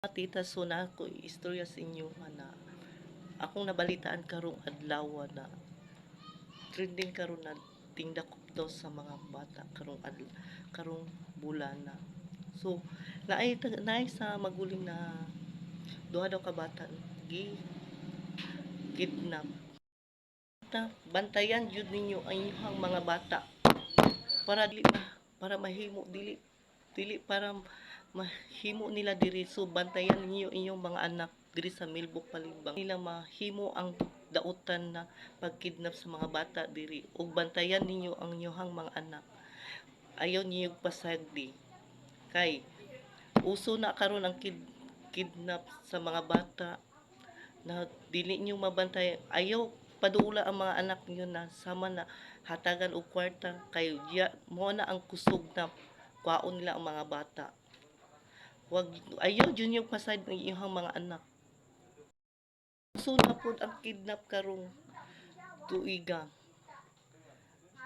Tita, so na ko istorya sa inyo na akong nabalitaan karong adlaw na trending karon na tingdakop daw sa mga bata karong adlaw karong bulan na. So naay naay sa maguling na duha daw ka bata gi kidnap. Ta, bantayan jud ninyo ang inyong mga bata para dili para mahimo dili dili para mahimo nila diri so bantayan ninyo inyong mga anak diri sa Milbok Palimbang. Nila mahimo ang dautan na pagkidnap sa mga bata diri ug bantayan ninyo ang inyong mga anak. Ayaw niyo pasagdi. Kay uso na karon ang kid, kidnap sa mga bata na dili niyo mabantay. Ayaw padula ang mga anak niyo na sama na hatagan og kwarta kay mo na ang kusog na kwaon nila ang mga bata wag ayaw jud niyo pasad ng iyong mga anak. So na pod ang kidnap karong tuiga.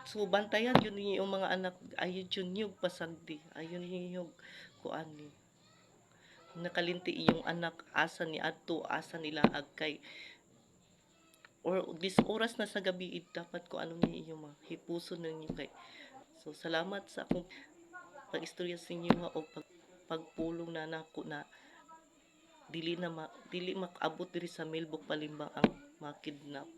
So bantayan yun yung mga anak. Ayaw jud niyo pasagdi. Ayaw niyo kuani. Nakalinti iyong anak. Asa ni adto asa nila agkay. Or this oras na sa gabi dapat ko ano ni iyong mga hipuson ninyo kay. So salamat sa akong pag-istorya sa inyo ha, o pag, pagpulong na nako na dili na ma, dili makaabot diri sa Milbok Palimbang ang mga kidnap